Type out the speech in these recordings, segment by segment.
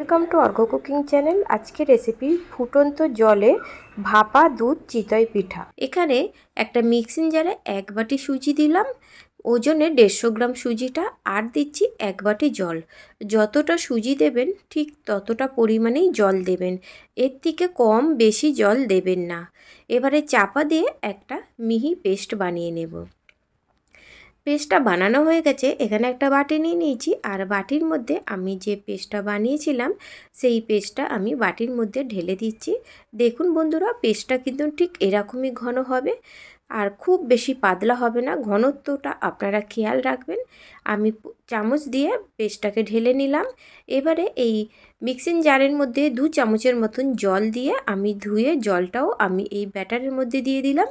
Welcome to Argha cooking channel আজকে recipe ফুটন্ত জলে ভাপা দুধ চিতই পিঠা। এখানে একটা মিক্সিং জারে এক বাটি সুজি দিলাম। ওজনে দেড়শো গ্রাম সুজিটা আর দিচ্ছি এক বাটি জল। যতটা সুজি দেবেন, ঠিক ততটা পরিমাণেই জল দেবেন। এর থেকে কম বেশি জল দেবেন না। এবারে চাপা দিয়ে একটা মিহি পেস্ট বানিয়ে নেব। পেস্টটা বানানো হয়ে গেছে, এখানে একটা বাটি নিয়ে নিয়েছি। আর বাটির মধ্যে আমি যে পেস্টটা বানিয়েছিলাম, সেই পেস্টটা আমি বাটির মধ্যে ঢেলে দিচ্ছি। দেখুন বন্ধুরা, পেস্টটা কিন্তু ঠিক এরকমই ঘন হবে। আর খুব বেশি পাতলা হবে না, ঘনত্বটা আপনারা খেয়াল রাখবেন। আমি চামচ দিয়ে পেস্টটাকে ঢেলে নিলাম। এবারে এই মিক্সিং জারের মধ্যে দু চামচের মতন জল দিয়ে আমি ধুয়ে জলটাও আমি এই ব্যাটারের মধ্যে দিয়ে দিলাম।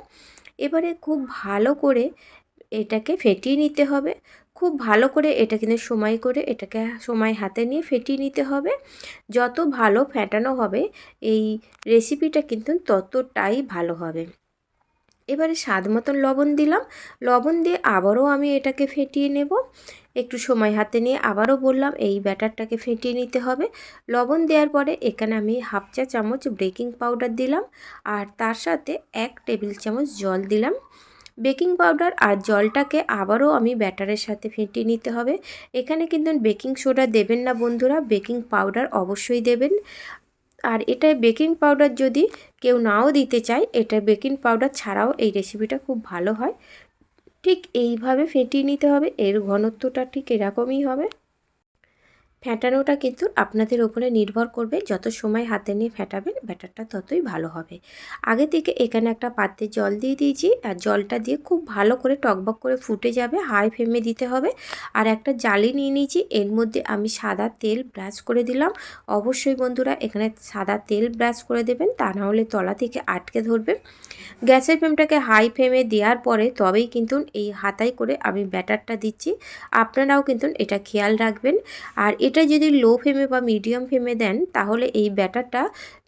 এবারে খুব ভালো করে এটাকে ফেটিয়ে নিতে হবে। খুব ভালো করে এটা কিন্তু সময় করে এটাকে সময় হাতে নিয়ে ফেটিয়ে নিতে হবে। যত ভালো ফেটানো হবে, এই রেসিপিটা কিন্তু ততটাই ভালো হবে। এবারে স্বাদ মতন লবণ দিলাম। লবণ দিয়ে আবারও আমি এটাকে ফেটিয়ে নেব। একটু সময় হাতে নিয়ে আবারও বললাম, এই ব্যাটারটাকে ফেটিয়ে নিতে হবে। লবণ দেওয়ার পরে এখানে আমি হাফ চা চামচ বেকিং পাউডার দিলাম। আর তার সাথে এক টেবিল চামচ জল দিলাম। বেকিং পাউডার আর জলটাকে আবারও আমি ব্যাটারের সাথে ফেটিয়ে নিতে হবে। এখানে কিন্তু বেকিং সোডা দেবেন না বন্ধুরা, বেকিং পাউডার অবশ্যই দেবেন। আর এটা বেকিং পাউডার যদি কেউ নাও দিতে চায়, এটা বেকিং পাউডার ছাড়াও এই রেসিপিটা খুব ভালো হয়। ঠিক এইভাবে ফেটিয়ে নিতে হবে, এর ঘনত্বটা ঠিক এরকমই হবে। ফ্যাটানোটা কিন্তু আপনাদের ওপরে নির্ভর করবে। যত সময় হাতে নিয়ে ফ্যাটাবেন ব্যাটারটা ততই ভালো হবে। আগে থেকে এখানে একটা পাত্রে জল দিয়ে দিয়েছি। আর জলটা দিয়ে খুব ভালো করে টকবক করে ফুটে যাবে। হাই ফ্লেমে দিতে হবে। আর একটা জালি নিয়ে নিয়েছি। এর মধ্যে আমি সাদা তেল ব্রাশ করে দিলাম। অবশ্যই বন্ধুরা এখানে সাদা তেল ব্রাশ করে দেবেন। তা না হলে তলা থেকে আটকে ধরবে। গ্যাসের ফ্লেমটাকে হাই ফ্লেমে দেওয়ার পরে তবেই কিন্তু এই হাতায় করে আমি ব্যাটারটা দিচ্ছি। আপনারাও কিন্তু এটা খেয়াল রাখবেন। আর এটা যদি লো ফ্লেমে বা মিডিয়াম ফ্লেমে দেন, তাহলে এই ব্যাটারটা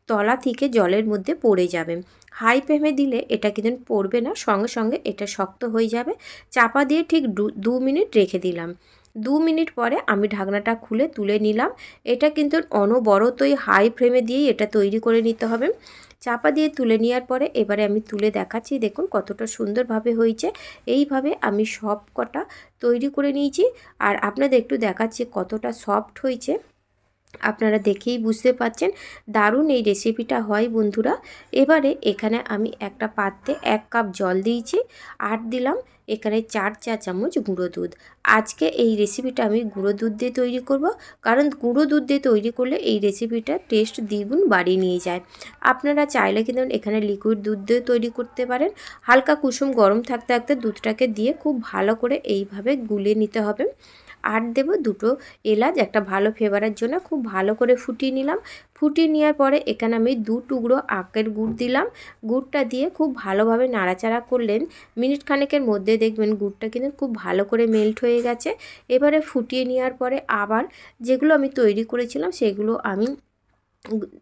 তলা থেকে জলের মধ্যে পড়ে যাবে। হাই ফ্লেমে দিলে এটা কিন্তু পড়বে না, সঙ্গে সঙ্গে এটা শক্ত হয়ে যাবে। চাপা দিয়ে ঠিক দু মিনিট রেখে দিলাম। দু মিনিট পরে আমি ঢাকনাটা খুলে তুলে নিলাম। এটা কিন্তু অনবরতই হাই ফ্লেমে দিয়েই এটা তৈরি করে নিতে হবে। চাপা দিয়ে তুলে নেওয়ার পরে এবারে আমি তুলে দেখাচ্ছি। দেখুন কতটা সুন্দরভাবে হয়েছে। এইভাবে আমি সব কটা তৈরি করে নিয়েছি। আর আপনাদের একটু দেখাচ্ছি কতটা সফট হয়েছে। আপনারা দেখেই বুঝতে পাচ্ছেন দারুণ এই রেসিপিটা হয় বন্ধুরা। এবারে এখানে আমি একটা পাত্রে এক কাপ জল দিয়েছি, আর দিলাম এখানে চার চা চামচ গুঁড়ো দুধ। আজকে এই রেসিপিটা আমি গুঁড়ো দুধ দিয়ে তৈরি করব, কারণ গুঁড়ো দুধ দিয়ে তৈরি করলে এই রেসিপিটা টেস্ট দ্বিগুণ বাড়িয়ে নিয়ে যায়। আপনারা চাইলে কিন্তু এখানে লিকুইড দুধ দিয়ে তৈরি করতে পারেন। হালকা কুসুম গরম থাকতে থাকতে দুধটাকে দিয়ে খুব ভালো করে এইভাবে গুলে নিতে হবে। আর দেব দুটো এলাচ, একটা ভালো ফ্লেভারের জন্য খুব ভালো করে ফুটিয়ে নিলাম। ফুটিয়ে নেওয়ার পরে এখানে আমি দু টুকরো আখের গুড় দিলাম। গুড়টা দিয়ে খুব ভালোভাবে নাড়াচাড়া করলেন। মিনিট খানেকের মধ্যে দেখবেন গুড়টা কিন্তু খুব ভালো করে মেল্ট হয়ে গেছে। এবারে ফুটিয়ে নেওয়ার পরে আবার যেগুলো আমি তৈরি করেছিলাম সেগুলো আমি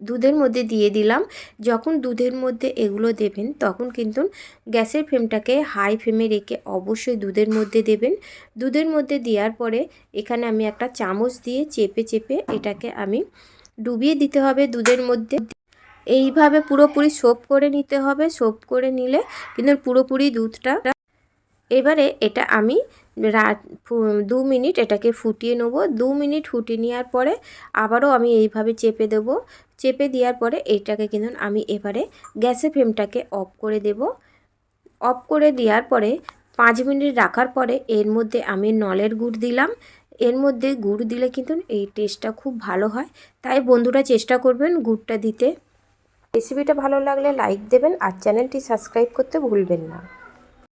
দুধের মধ্যে দিয়ে দিলাম। যখন দুধের মধ্যে এগুলো দেবেন, তখন কিন্তু গ্যাসের ফ্লেমটাকে হাই ফ্লেমে রেখে অবশ্যই দুধের মধ্যে দেবেন। দুধের মধ্যে দেওয়ার পরে এখানে আমি একটা চামচ দিয়ে চেপে চেপে এটাকে আমি ডুবিয়ে দিতে হবে দুধের মধ্যে। এইভাবে পুরোপুরি সোপ করে নিতে হবে। সোপ করে নিলে কিন্তু পুরোপুরি দুধটা এবারে এটা আমি রাত দু মিনিট এটাকে ফুটিয়ে নেব। দু মিনিট ফুটিয়ে নেওয়ার পরে আবারও আমি এইভাবে চেপে দেব। চেপে দেওয়ার পরে এইটাকে কিন্তু আমি এবারে গ্যাসের ফ্লেমটাকে অফ করে দেব। অফ করে দেওয়ার পরে পাঁচ মিনিট রাখার পরে এর মধ্যে আমি নলের গুড় দিলাম। এর মধ্যে গুড় দিলে কিন্তু এই টেস্টটা খুব ভালো হয়। তাই বন্ধুরা চেষ্টা করবেন গুড়টা দিতে। রেসিপিটা ভালো লাগলে লাইক দেবেন আর চ্যানেলটি সাবস্ক্রাইব করতে ভুলবেন না।